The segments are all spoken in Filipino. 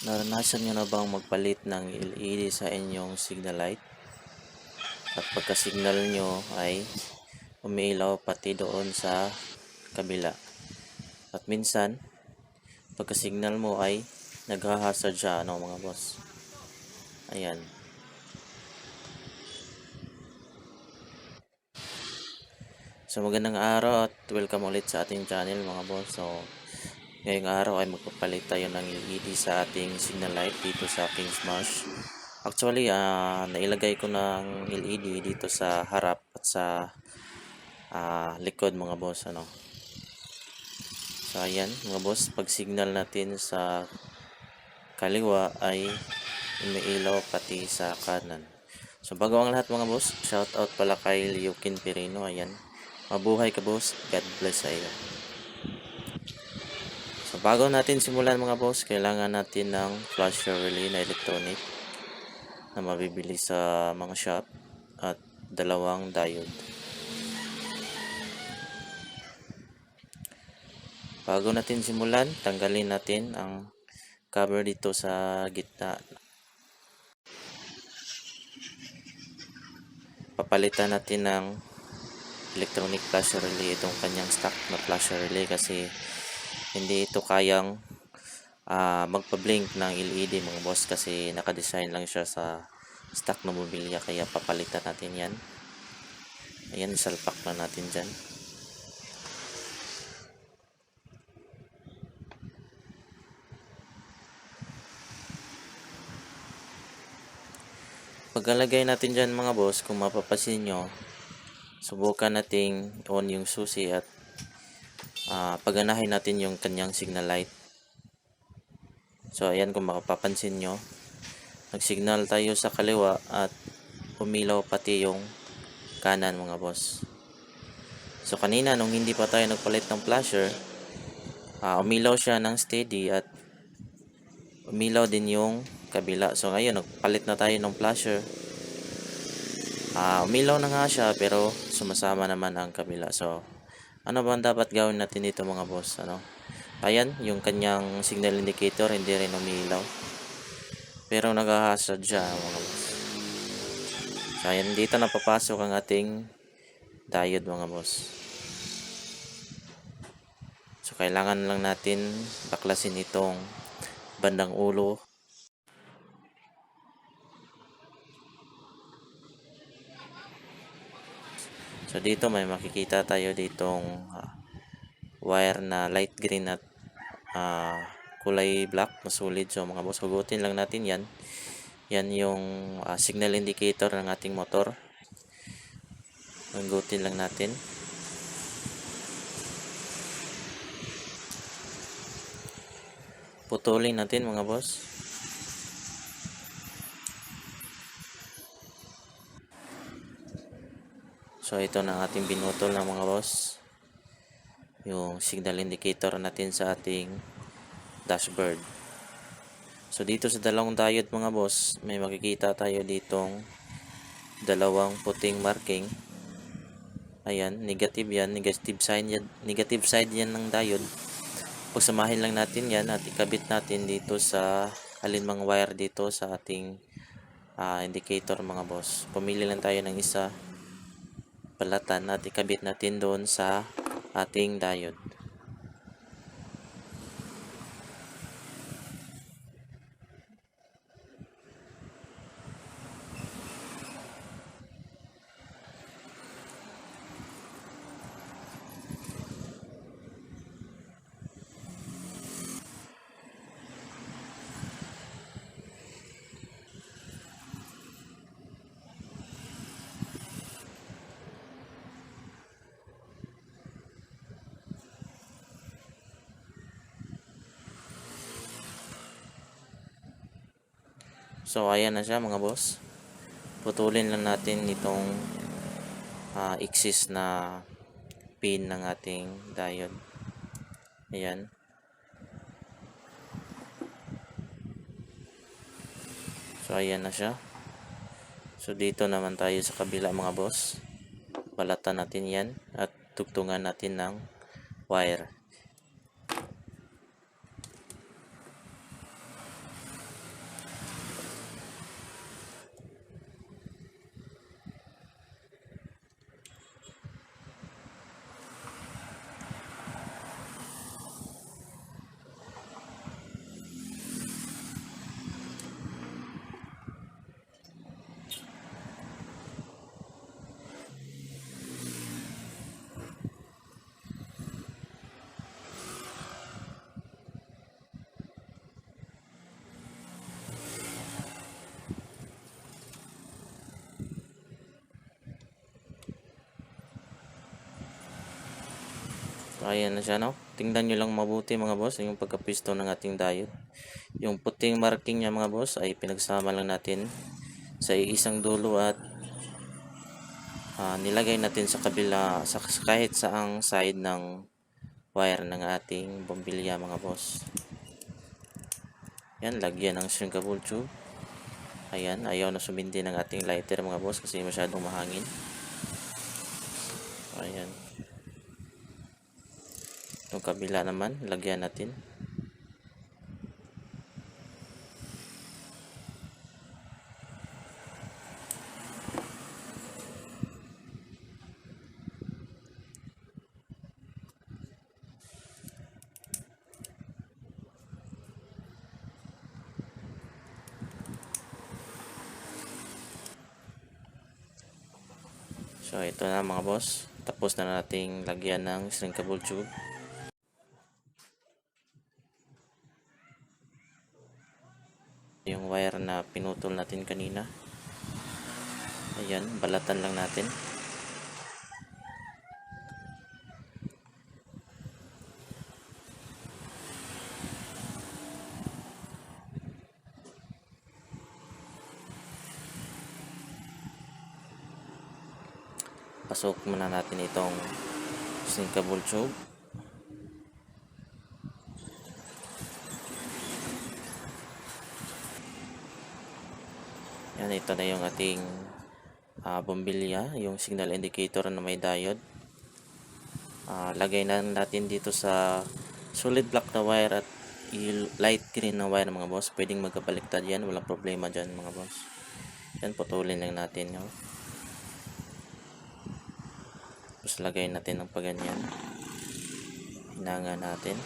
Naranasan nyo na bang magpalit ng LED sa inyong signal light? At pagka signal nyo ay umiilaw pati doon sa kabila. At minsan, pagka signal mo ay naghahazard siya, ano mga boss? Ayan. So magandang araw at welcome ulit sa ating channel mga boss. So ngayong araw ay magpapalit tayo ng LED sa ating signal light dito sa King's Marsh. Actually, ah nailagay ko ng LED dito sa harap at sa ah, likod mga boss. Ano. So ayan mga boss, pag signal natin sa kaliwa ay umiilaw pati sa kanan. So bago ang lahat mga boss, shout out pala kay Liukin Pirino. Ayan. Mabuhay ka boss. God bless sa iyo. So bago natin simulan mga boss, kailangan natin ng flasher relay na electronic na mabibili sa mga shop at dalawang diode. Bago natin simulan, tanggalin natin ang cover dito sa gitna. Papalitan natin ng electronic flasher relay itong kanyang stock na flasher relay kasi hindi ito kayang ah, magpa-blink ng LED mga boss kasi naka-design lang siya sa stock na mobilya kaya papalitan natin yan. Ayan salpak na natin dyan. Pagkalagay natin dyan mga boss kung mapapasin nyo subukan nating on yung susi at ah, paganahin natin yung kanyang signal light. So ayan kung makapapansin nyo nagsignal tayo sa kaliwa at umilaw pati yung kanan mga boss. So kanina nung hindi pa tayo nagpalit ng flasher ah, umilaw siya ng steady at umilaw din yung kabila. So ngayon nagpalit na tayo ng flasher. Ah, umilaw na nga siya pero sumasama naman ang kabila. So, ano ba ang dapat gawin natin dito mga boss? Ano? Ayan, yung kanyang signal indicator hindi rin umilaw. Pero nag-hazard siya mga boss. So, ayan, dito na papasok ang ating diode mga boss. So, kailangan lang natin baklasin itong bandang ulo So dito may makikita tayo ditong ah, wire na light green at ah, kulay black na. So mga boss, hugutin lang natin yan. Yan yung ah, signal indicator ng ating motor. Hugutin lang natin. Putulin natin mga boss. So ito na ating binutol ng mga boss. Yung signal indicator natin sa ating dashboard. So dito sa dalawang diode mga boss, may makikita tayo ditong dalawang puting marking. Ayan, negative yan, negative sign yan, negative side yan ng diode. Pagsamahin lang natin yan at ikabit natin dito sa alinmang wire dito sa ating ah, indicator mga boss. Pumili lang tayo ng isa balatan at ikabit natin doon sa ating diode. So ayan na siya mga boss. Putulin lang natin itong ah, axis na pin ng ating diode. Ayan. So ayan na siya. So dito naman tayo sa kabila mga boss. Balatan natin yan at tugtungan natin ng wire. Ayan na siya, no? Tingnan nyo lang mabuti mga boss, yung pagkapisto ng ating diode. Yung puting marking niya mga boss ay pinagsama lang natin sa isang dulo at ah, nilagay natin sa kabila, sa kahit saang side ng wire ng ating bombilya mga boss. Yan, lagyan ng shrinkable tube. Ayan, ayaw na sumindi ng ating lighter mga boss kasi masyadong mahangin. Ayan. Yung kabila naman, lagyan natin. So ito na mga boss. Tapos na nating lagyan ng shrinkable tube. Yung wire na pinutol natin kanina. Ayan, balatan lang natin. Pasok muna natin itong shrinkable tube. Yan, ito na yung ating ah, bombilya, yung signal indicator na may diode. Ah, lagay na natin dito sa solid black na wire at light green na wire mga boss. Pwedeng magkabaliktad yan, walang problema dyan mga boss. Yan, putulin lang natin yun. Tapos lagay natin ng paganyan. Hinanga natin.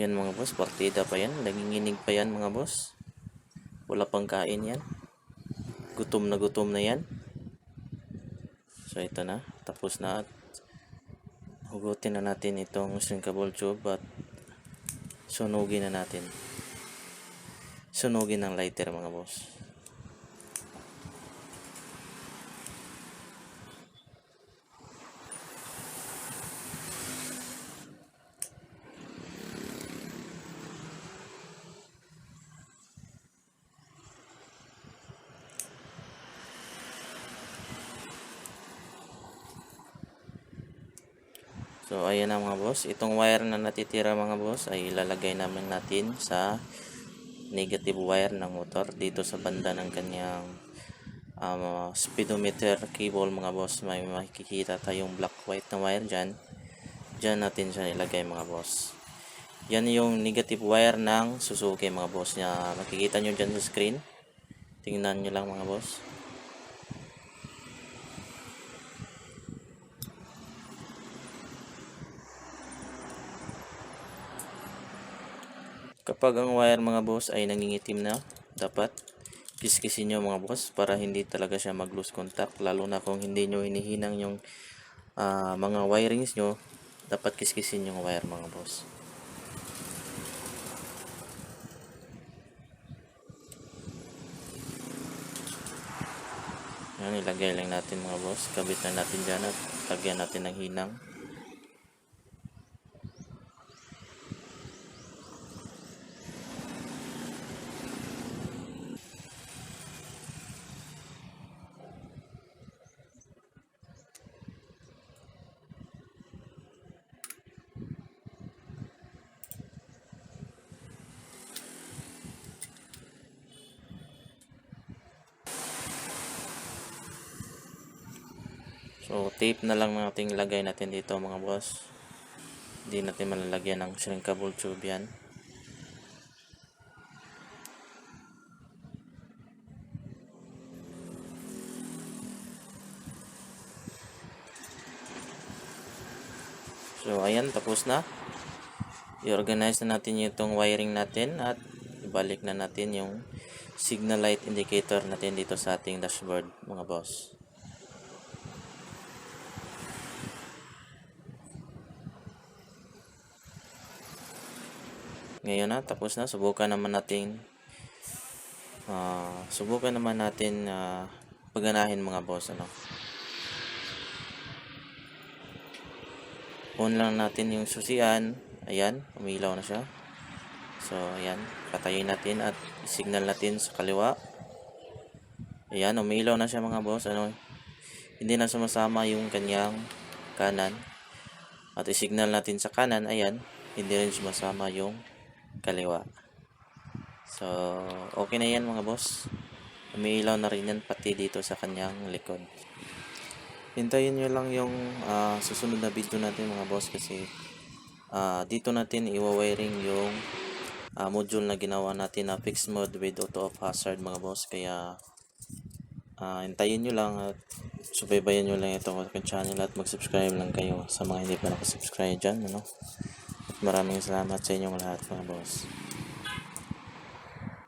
Ayan mga boss, partida pa yan. Nanginginig pa yan mga boss. Wala pang kain yan. Gutom na gutom na yan. So ito na, tapos na. At hugutin na natin itong shrinkable tube at sunugin na natin. Sunugin ng lighter mga boss. So, ayan na mga boss. Itong wire na natitira mga boss ay ilalagay namin natin sa negative wire ng motor dito sa banda ng kanyang um, speedometer cable mga boss. May makikita tayong black white na wire dyan. Dyan natin siya ilagay mga boss. Yan yung negative wire ng Suzuki mga boss niya. Makikita nyo dyan sa screen. Tingnan nyo lang mga boss. Kapag ang wire mga boss ay nangingitim na, dapat kiskisin nyo mga boss para hindi talaga siya mag lose contact. Lalo na kung hindi nyo hinihinang yung ah, mga wirings nyo, dapat kiskisin yung wire mga boss. Yan, ilagay lang natin mga boss. Kabit na natin dyan at lagyan natin ng hinang. So, tape na lang natin ilagay natin dito mga boss. Hindi natin malalagyan ng shrinkable tube yan. So, ayan, tapos na. I-organize na natin itong wiring natin at ibalik na natin yung signal light indicator natin dito sa ating dashboard mga boss. Ngayon na, tapos na. Subukan naman natin ah, subukan naman natin na paganahin mga boss ano. On lang natin yung susian. Ayan, umilaw na siya. So, ayan, patayin natin at signal natin sa kaliwa. Ayan, umilaw na siya mga boss. Ano, hindi na sumasama yung kanyang kanan. At isignal natin sa kanan, ayan, hindi rin sumasama yung kaliwa. So, okay na yan mga boss. Umiilaw na rin yan pati dito sa kanyang likod. Hintayin nyo lang yung ah, susunod na video natin mga boss kasi ah, dito natin iwa-wiring yung ah, module na ginawa natin na fixed mode with auto off hazard mga boss. Kaya ah, hintayin nyo lang at subaybayan nyo lang itong channel at mag-subscribe lang kayo sa mga hindi pa nakasubscribe dyan. Ano? Maraming salamat sa inyong lahat mga boss.